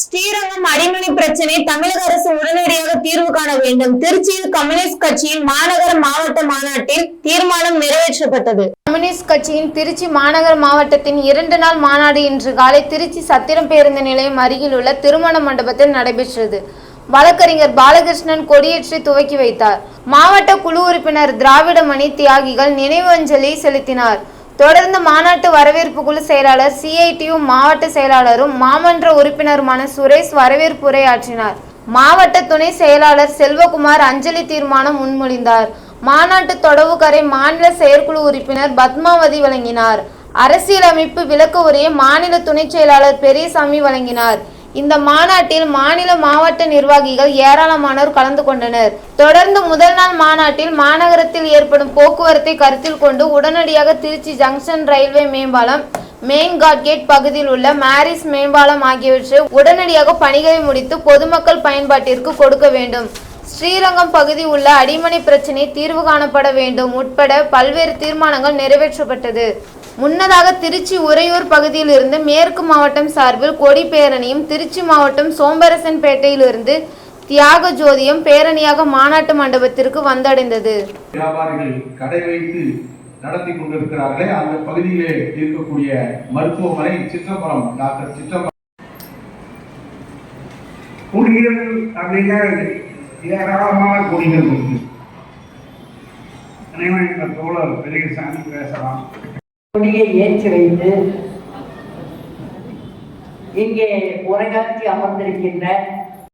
ஸ்ரீரங்கம் அடிமணி பிரச்சனை தமிழக அரசு உடனடியாக தீர்வு காண வேண்டும். திருச்சியில் கம்யூனிஸ்ட் கட்சியின் மாநகர மாவட்ட மாநாட்டில் தீர்மானம் நிறைவேற்றப்பட்டது. கம்யூனிஸ்ட் கட்சியின் திருச்சி மாநகர மாவட்டத்தின் இரண்டு நாள் மாநாடு இன்று காலை திருச்சி சத்திரம் பேருந்து நிலையம் அருகில் உள்ள திருமண மண்டபத்தில் நடைபெற்றது. வழக்கறிஞர் பாலகிருஷ்ணன் கொடியேற்றி துவக்கி வைத்தார். மாவட்ட குழு உறுப்பினர் திராவிடமணி தியாகிகள் நினைவஞ்சலி செலுத்தினார். தொடர்ந்து மாநாட்டு வரவேற்பு குழு செயலாளர் சிஐடியு மாவட்ட செயலாளரும் மாமன்ற உறுப்பினருமான சுரேஷ் வரவேற்பு உரையாற்றினார். மாவட்ட துணை செயலாளர் செல்வகுமார் அஞ்சலி தீர்மானம் முன்மொழிந்தார். மாநாட்டு தொடவுக்கரை மாநில செயற்குழு உறுப்பினர் பத்மாவதி வழங்கினார். அரசியலமைப்பு விளக்க உரையை மாநில துணை செயலாளர் பெரியசாமி வழங்கினார். இந்த மாநாட்டில் மாநில மாவட்ட நிர்வாகிகள் ஏராளமானோர் கலந்து கொண்டனர். தொடர்ந்து முதல் நாள் மாநாட்டில் மாநகரத்தில் ஏற்படும் போக்குவரத்தை கருத்தில் கொண்டு உடனடியாக திருச்சி ஜங்ஷன் ரயில்வே மேம்பாலம் மெயின் காட்கேட் பகுதியில் உள்ள மாரிஸ் மேம்பாலம் ஆகியவற்றை உடனடியாக பணிகளை முடித்து பொதுமக்கள் பயன்பாட்டிற்கு கொடுக்க வேண்டும். ஸ்ரீரங்கம் பகுதி உள்ள அடிமனை பிரச்சினை தீர்வு காணப்பட வேண்டும் உட்பட பல்வேறு தீர்மானங்கள் நிறைவேற்றப்பட்டது. முன்னதாக திருச்சி உறையூர் பகுதியில் இருந்து மேற்கு மாவட்டம் சார்பில் கொடி பேரணியும் திருச்சி மாவட்டம் சோம்பரசன்பேட்டையிலிருந்து தியாக ஜோதியும் பேரணியாக மாநாட்டு மண்டபத்திற்கு வந்தடைந்தது. வியாபாரிகள் கடை வைத்து நடத்தி கொண்டிருக்கிறார்களே. அந்த பகுதியிலே இருக்கக்கூடிய மருத்துவமனை சிற்றம்பலம் டாக்டர் சிற்றம்பலம். குடிகள் அப்படின்னா ஏராளமான குடிகள் இருக்கு. தோழர் பெரியசாமி பேசலாம். கொடியை ஏற்றி வைத்து இங்கே உரையாற்றி அமர்ந்திருக்கின்ற